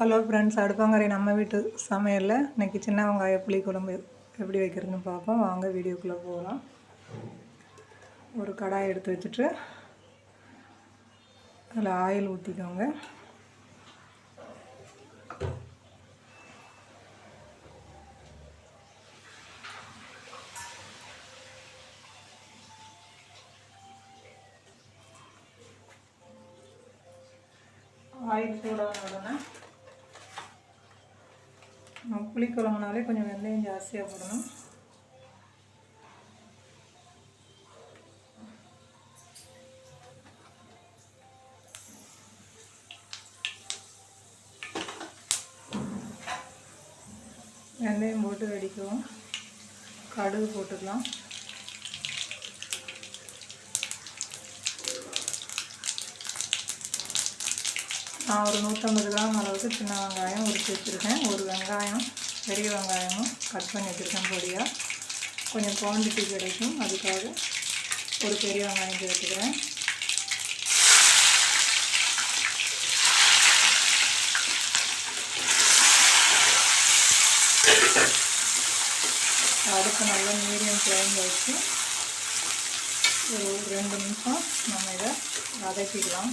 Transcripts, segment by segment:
Hello friends அடுப்பாங்கரை நம்ம வீட்டு சமையலில் இன்றைக்கி சின்ன வெங்காய புளி குழம்பு எப்படி வைக்கிறதுன்னு பார்ப்போம். வாங்க வீடியோக்குள்ளே போகலாம் ஒரு கடாய் எடுத்து வச்சுட்டு அதில் ஆயில் ஊற்றிக்கோங்க ஆயில் சூடான உடனே நம்ம புளி குழம்புனாலே கொஞ்சம் வெந்தயம் ஜாஸ்தியாக போடணும். வெந்தயம் போட்டு வெடிக்கவும். கடுகு போட்டுக்கலாம். நான் ஒரு நூற்றம்பது கிராம் அளவுக்கு சின்ன வெங்காயம் உரிச்சு வச்சுருக்கேன். ஒரு வெங்காயம் பெரிய வெங்காயமும் கட் பண்ணி வச்சுருக்கேன் பொடியாக கொஞ்சம் குவான்டிட்டி கிடைக்கும். அதுக்காக ஒரு பெரிய வெங்காயம் சேர்த்துக்கிறேன் அடுத்து நல்லா மீடியம் ஃப்ளேமில் வச்சு ஒரு ரெண்டு நிமிஷம் நம்ம இதை வதக்கிக்கலாம்.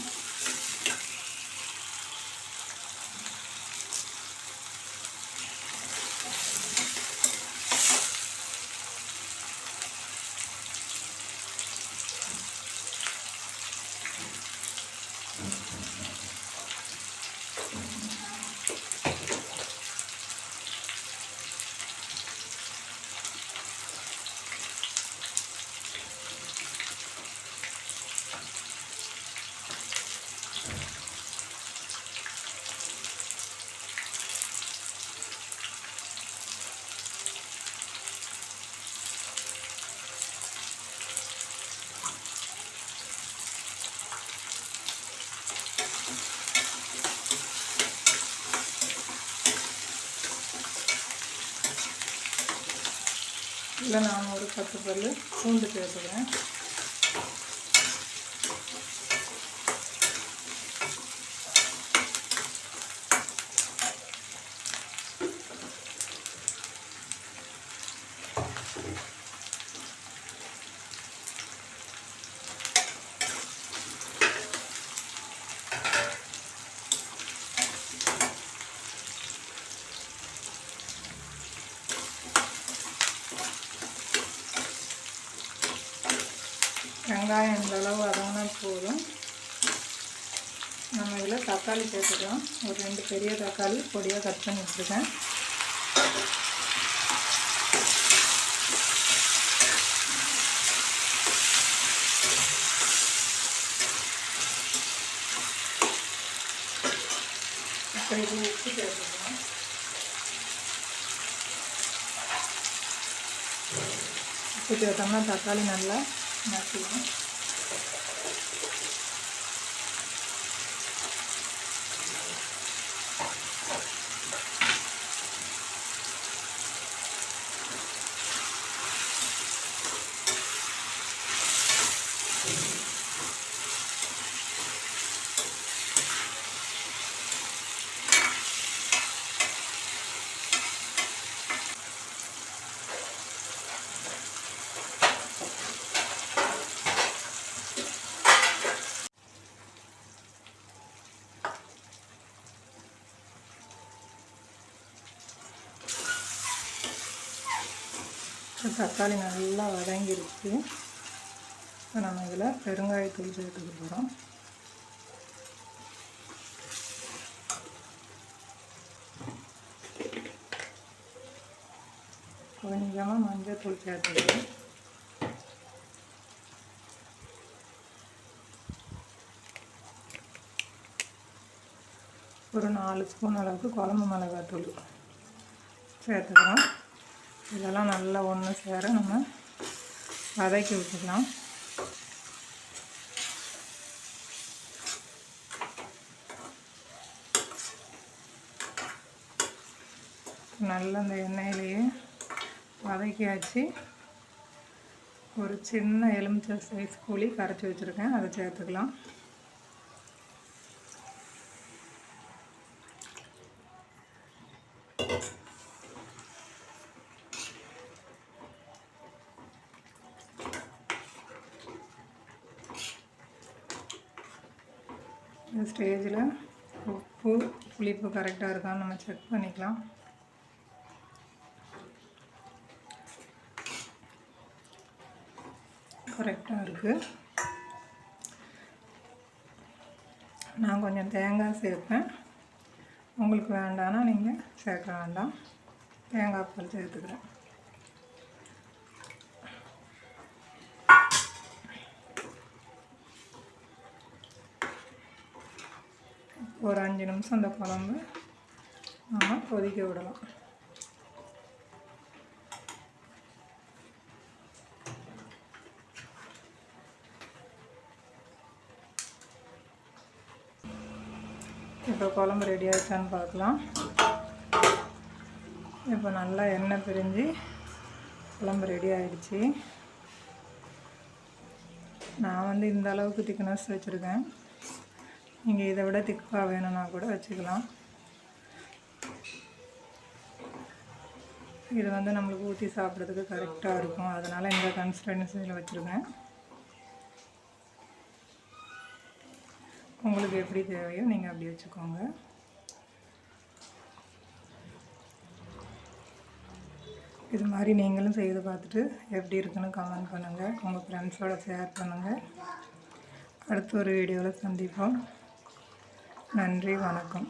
இல்லை நான் ஒரு பத்து பல் பூண்டு சேர்த்துக்கிறேன். வெங்காயம் இந்தளவு வதங்கினா போதும். நம்ம இதில் தக்காளி சேர்த்துக்கலாம். ஒரு ரெண்டு பெரிய தக்காளி பொடியாக கட் பண்ணி வச்சுருக்கேன். இப்போ இது உப்பு சேர்த்துக்கலாம். உப்பு சேர்த்தோம்னா தக்காளி நல்லா 那行。தக்காளி நல்லா வதங்கிருச்சு. இப்போ நம்ம இதில் பெருங்காயத்தூள் சேர்த்துக்க போகிறோம். கொஞ்சமாக மஞ்சள் தூள் சேர்த்துக்கிறோம் ஒரு நாலு ஸ்பூன் அளவுக்கு குழம்பு மிளகாத்தூள் சேர்த்துக்கிறோம். இதெல்லாம் நல்லா ஒன்று சேர நம்ம வதக்கி விட்டுக்கலாம் நல்லா அந்த எண்ணெயிலேயே வதக்கியாச்சு. ஒரு சின்ன எலுமிச்சை சைஸ் கூலி கரைச்சி வச்சுருக்கேன். அதை சேர்த்துக்கலாம். இந்த ஸ்டேஜில் உப்பு புளிப்பு கரெக்டாக இருக்கான்னு நம்ம செக் பண்ணிக்கலாம். கரெக்டாக இருக்குது நான் கொஞ்சம் தேங்காய் சேர்ப்பேன். உங்களுக்கு வேண்டாம்னா நீங்கள் சேர்க்க வேண்டாம். தேங்காய் பால் சேர்த்துக்கிறேன். ஒரு அஞ்சு நிமிஷம் அந்த குழம்பு நம்ம கொதிக்க விடலாம். இப்போ குழம்பு ரெடி ஆயிடுச்சான்னு பார்க்கலாம். இப்போ நல்லா எண்ணெய் பிரிஞ்சு குழம்பு ரெடி ஆகிடுச்சி நான் வந்து இந்த அளவுக்கு திக்னஸ் வச்சுருக்கேன். நீங்கள் இதை விட திக்காக வேணும்னா கூட வச்சுக்கலாம். இது வந்து நம்மளுக்கு ஊற்றி சாப்பிட்றதுக்கு கரெக்டாக இருக்கும். அதனால் இந்த கன்சிஸ்டன்சியில் வச்சுருக்கேன். உங்களுக்கு எப்படி தேவையோ நீங்கள் அப்படி வச்சுக்கோங்க. இது மாதிரி நீங்களும் செய்து பார்த்துட்டு எப்படி இருக்குன்னு கமெண்ட் பண்ணுங்கள் உங்கள் ஃப்ரெண்ட்ஸோடு ஷேர் பண்ணுங்கள் அடுத்த ஒரு வீடியோவில் சந்திப்போம். நன்றி வணக்கம்.